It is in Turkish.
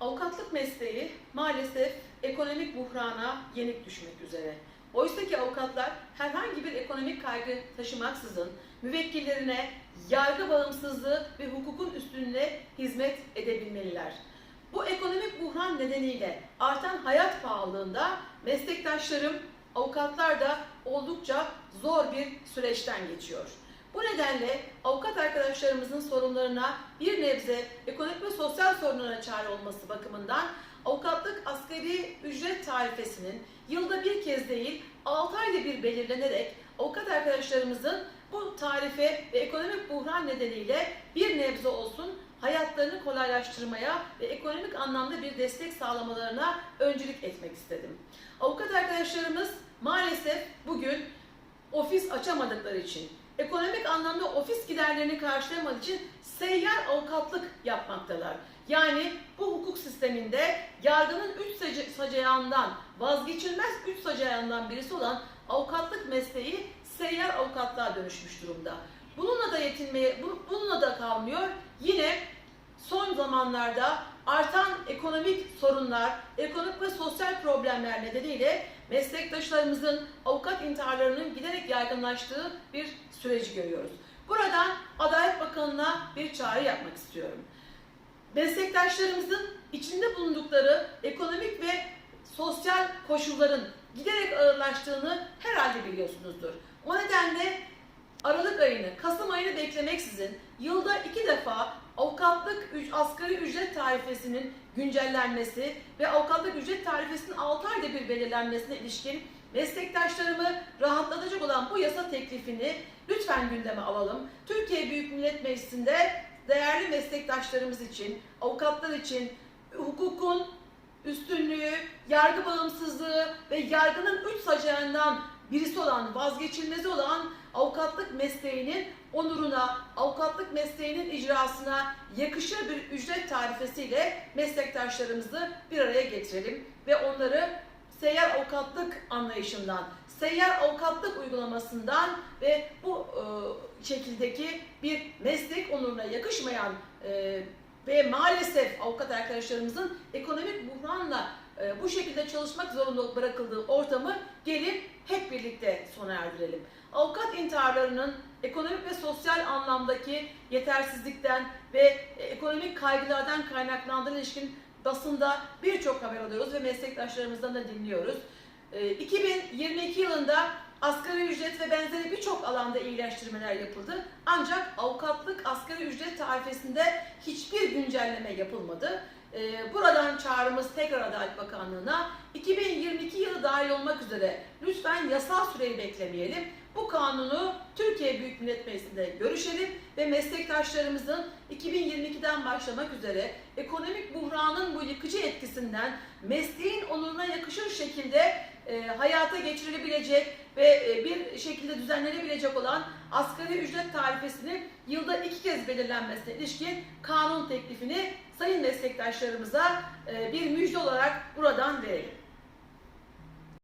Avukatlık mesleği maalesef ekonomik buhrana yenik düşmek üzere. Oysa ki avukatlar herhangi bir ekonomik kaygı taşımaksızın müvekkillerine yargı bağımsızlığı ve hukukun üstünlüğüne hizmet edebilmeliler. Bu ekonomik buhran nedeniyle artan hayat pahalılığında meslektaşlarım, avukatlar da oldukça zor bir süreçten geçiyor. Bu nedenle avukat arkadaşlarımızın sorunlarına bir nebze ekonomik ve sosyal sorunlara çare olması bakımından avukatlık asgari ücret tarifesinin yılda bir kez değil 6 ayda bir belirlenerek avukat arkadaşlarımızın bu tarife ve ekonomik buhran nedeniyle bir nebze olsun hayatlarını kolaylaştırmaya ve ekonomik anlamda bir destek sağlamalarına öncülük etmek istedim. Avukat arkadaşlarımız maalesef bugün ofis açamadıkları için, ekonomik anlamda ofis giderlerini karşılayamadığı için seyyar avukatlık yapmaktalar. Yani bu hukuk sisteminde yargının üç sac- sacayağından vazgeçilmez üç sacayağından birisi olan avukatlık mesleği seyyar avukatlığa dönüşmüş durumda. Bununla da yetinmeye, bu- bununla da kalmıyor. Yine son zamanlarda artan ekonomik sorunlar, ekonomik ve sosyal problemler nedeniyle meslektaşlarımızın avukat intiharlarının giderek yaygınlaştığı bir süreci görüyoruz. Buradan Adalet Bakanı'na bir çağrı yapmak istiyorum. Meslektaşlarımızın içinde bulundukları ekonomik ve sosyal koşulların giderek ağırlaştığını herhalde biliyorsunuzdur. O nedenle Aralık ayını, Kasım ayını beklemeksizin yılda iki defa avukatlık asgari ücret tarifesinin güncellenmesi ve avukatlık ücret tarifesinin 6 ayda bir belirlenmesine ilişkin meslektaşlarımı rahatlatacak olan bu yasa teklifini lütfen gündeme alalım. Türkiye Büyük Millet Meclisi'nde değerli meslektaşlarımız için, avukatlar için hukukun üstünlüğü, yargı bağımsızlığı ve yargının üç sacağından birisi olan, vazgeçilmezi olan avukatlık mesleğinin onuruna, avukatlık mesleğinin icrasına yakışır bir ücret tarifesiyle meslektaşlarımızı bir araya getirelim ve onları seyyar avukatlık anlayışından, seyyar avukatlık uygulamasından ve bu e, şekildeki bir meslek onuruna yakışmayan e, ve maalesef avukat arkadaşlarımızın ekonomik buhranla e, bu şekilde çalışmak zorunda bırakıldığı sona erdirelim. Avukat intiharlarının ekonomik ve sosyal anlamdaki yetersizlikten ve ekonomik kaygılardan kaynaklandığı ilişkin basında birçok haber alıyoruz ve meslektaşlarımızdan da dinliyoruz. E, 2022 yılında asgari ücret ve benzeri birçok alanda iyileştirmeler yapıldı. Ancak avukatlık asgari ücret tarifesinde hiçbir güncelleme yapılmadı. Ee, Buradan çağrımız tekrar Adalet Bakanlığı'na 2022 yılı dahil olmak üzere lütfen yasal süreyi beklemeyelim. Bu kanunu Türkiye Büyük Millet Meclisi'nde görüşelim ve meslektaşlarımızın 2022'den başlamak üzere ekonomik buhranın bu yıkıcı etkisinden mesleğin onuruna yakışır şekilde e, hayata geçirilebilecek ve e, bir şekilde düzenlenebilecek olan asgari ücret tarifesinin yılda iki kez belirlenmesine ilişkin kanun teklifini sayın meslektaşlarımıza e, bir müjde olarak buradan verelim.